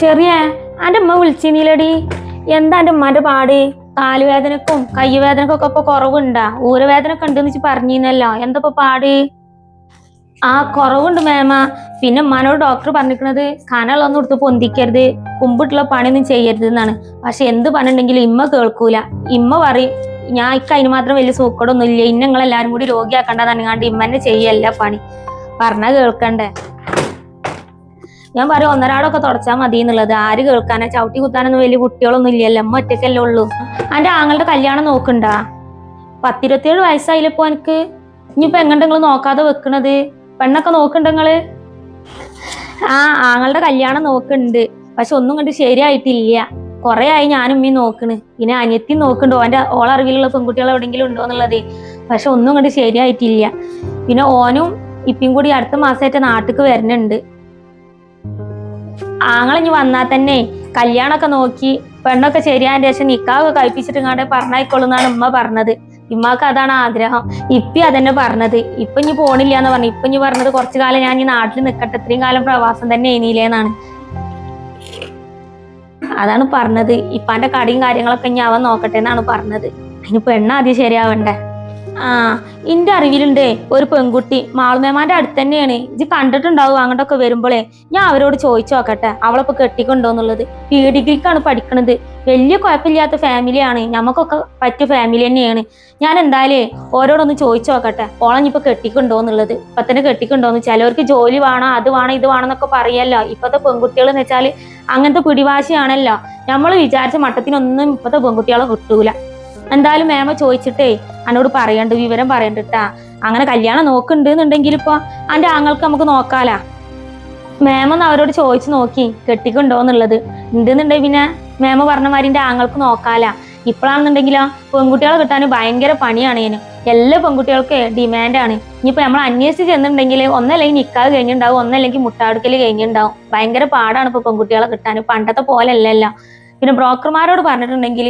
ചെറിയ എന്റെ അമ്മ വിളിച്ചിരുന്നില്ലടി എന്താ എന്റെ ഉമ്മാന്റെ പാട്? കാലുവേദനക്കും കൈവേദനക്കും ഒക്കെ ഇപ്പൊ കുറവുണ്ടാ. ഊരവേദനൊക്കെ ഉണ്ടെന്ന് വെച്ച് പറഞ്ഞിരുന്നല്ലോ. എന്താ പാട്? ആ കുറവുണ്ട് മേമ. പിന്നെ ഉമ്മാനോട് ഡോക്ടർ പറഞ്ഞിരിക്കണത് കനളൊന്നും എടുത്ത് പൊന്തിക്കരുത്. കുമ്പിട്ടുള്ള പണിയൊന്നും ചെയ്യരുത് എന്നാണ്. പക്ഷെ എന്ത് പറഞ്ഞിട്ടുണ്ടെങ്കിലും ഇമ്മ കേൾക്കൂല. ഇമ്മ പറയും ഞാൻ ഇക്ക് അതിന് മാത്രം വലിയ സൂക്കടൊന്നും ഇല്ല ഇന്നങ്ങളെല്ലാരും കൂടി രോഗിയാക്കണ്ടെന്നാണ് കണ്ട് ഇമ്മന്നെ ചെയ്യല്ല പണി. പറഞ്ഞാ കേൾക്കണ്ടേ? ഞാൻ പറയും ഒന്നരാടൊക്കെ തുടച്ചാൽ മതി എന്നുള്ളത് ആര് കേൾക്കാനാ? ചവിട്ടി കുത്താനൊന്നും വലിയ കുട്ടികളൊന്നും ഇല്ലല്ലോ. അമ്മ ഒറ്റയ്ക്കല്ലേ ഉള്ളൂ. എന്റെ ആങ്ങളുടെ കല്യാണം നോക്കണ്ട? പത്തിരുപത്തിയേഴ് വയസ്സായില്ലപ്പോ എനിക്ക്. ഇനിയിപ്പോ എങ്ങനെ നിങ്ങൾ നോക്കാതെ വെക്കണത്? പെണ്ണൊക്കെ നോക്കണ്ടങ്ങൾ ആ ആങ്ങളുടെ കല്യാണം നോക്കുന്നുണ്ട് പക്ഷെ ഒന്നും കണ്ട് ശരിയായിട്ടില്ല. കൊറേ ആയി ഞാനും ഉമ്മയും നോക്കണ്. പിന്നെ അനിയത്തി നോക്കുന്നുണ്ടോ ഓൾ ഓളറിവിലുള്ള പെൺകുട്ടികൾ എവിടെങ്കിലും ഉണ്ടോ എന്നുള്ളത്. പക്ഷെ ഒന്നും കണ്ട് ശരിയായിട്ടില്ല. പിന്നെ ഓനും ഇപ്പം കൂടി അടുത്ത മാസമായിട്ട് നാട്ടിക്ക് വരുന്നുണ്ട് ആങ്ങളിഞ്ഞ് വന്നാൽ തന്നെ കല്യാണമൊക്കെ നോക്കി പെണ്ണൊക്കെ ശരിയായതിന്റെ ശേഷം നിക്കാവ് കഴിപ്പിച്ചിട്ട് ഇങ്ങാണ്ട് പറഞ്ഞായിക്കൊള്ളുന്നാണ് ഉമ്മ പറഞ്ഞത്. ഇമ്മാക്ക് അതാണ് ആഗ്രഹം. ഇപ്പി അതന്നെ പറഞ്ഞത്. ഇപ്പൊ ഇനി പോണില്ല എന്ന് പറഞ്ഞു. ഇപ്പൊ ഇനി പറഞ്ഞത് കുറച്ചു കാലം ഞാൻ ഈ നാട്ടിൽ നിൽക്കട്ടെ ഇത്രയും കാലം പ്രവാസം തന്നെ ഇനിയില്ലേന്നാണ് അതാണ് പറഞ്ഞത്. ഇപ്പാന്റെ കടയും കാര്യങ്ങളൊക്കെ ഇനി അവൻ നോക്കട്ടെ എന്നാണ് പറഞ്ഞത്. അതിന് പെണ്ണാദ്യം ശരിയാവണ്ടേ? ആ എന്റെ അറിവിലുണ്ടേ ഒരു പെൺകുട്ടി. മാളുമേമാന്റെ അടുത്ത് തന്നെയാണ്. ഇത് കണ്ടിട്ടുണ്ടാവും അങ്ങോട്ടൊക്കെ വരുമ്പോഴേ ഞാൻ അവരോട് ചോദിച്ചു നോക്കട്ടെ അവളിപ്പോ കെട്ടിക്കൊണ്ടോന്നുള്ളത് പി ഡിഗ്രിക്കാണ് പഠിക്കണത്. വലിയ കുഴപ്പമില്ലാത്ത ഫാമിലിയാണ് നമുക്കൊക്കെ പറ്റിയ ഫാമിലി തന്നെയാണ്. ഞാൻ എന്തായാലേ ഓരോടൊന്ന് ചോദിച്ചു നോക്കട്ടെ ഓളഞ്ഞിപ്പോ കെട്ടിക്കൊണ്ടോന്നുള്ളത് ഇപ്പൊ തന്നെ കെട്ടിക്കൊണ്ടോന്ന് ചിലവർക്ക് ജോലി വേണം അത് വേണം ഇത് വേണം എന്നൊക്കെ പറയല്ലോ. ഇപ്പത്തെ പെൺകുട്ടികൾ എന്ന് വെച്ചാൽ അങ്ങനത്തെ പിടിവാശിയാണല്ലോ. നമ്മൾ വിചാരിച്ച മട്ടത്തിനൊന്നും ഇപ്പത്തെ പെൺകുട്ടികളെ കിട്ടൂല. എന്തായാലും മേമ ചോദിച്ചിട്ടേ അന്നോട് പറയണ്ട വിവരം പറയണ്ടിട്ടാ അങ്ങനെ കല്യാണം നോക്കുന്നുണ്ടെന്നുണ്ടെങ്കിൽ ഇപ്പൊ അന്റെ ആങ്ങൾക്ക് നമുക്ക് നോക്കാലാ. മേമ ഒന്ന് അവരോട് ചോദിച്ചു നോക്കി കെട്ടിക്കുണ്ടോന്നുള്ളത് ഉണ്ടെന്നുണ്ടെങ്കിൽ പിന്നെ മേമ പറഞ്ഞ മാതിരി എന്റെ ആങ്ങൾക്ക് നോക്കാലാ. ഇപ്പോഴാണെന്നുണ്ടെങ്കിലോ പെൺകുട്ടികളെ കിട്ടാൻ ഭയങ്കര പണിയാണ് ഇതിന് എല്ലാ പെൺകുട്ടികൾക്ക് ഡിമാൻഡാണ്. ഇനിയിപ്പോൾ നമ്മൾ അന്വേഷിച്ച് ചെന്നിട്ടുണ്ടെങ്കിൽ ഒന്നല്ലെങ്കിൽ നിക്കാവ് കഴിഞ്ഞിട്ടുണ്ടാവും ഒന്നല്ലെങ്കിൽ മുട്ടാടുക്കൽ കഴിഞ്ഞിട്ടുണ്ടാവും. ഭയങ്കര പാടാണ് ഇപ്പൊ പെൺകുട്ടികളെ കിട്ടാൻ. പണ്ടത്തെ പോലെ അല്ലല്ലോ. പിന്നെ ബ്രോക്കർമാരോട് പറഞ്ഞിട്ടുണ്ടെങ്കിൽ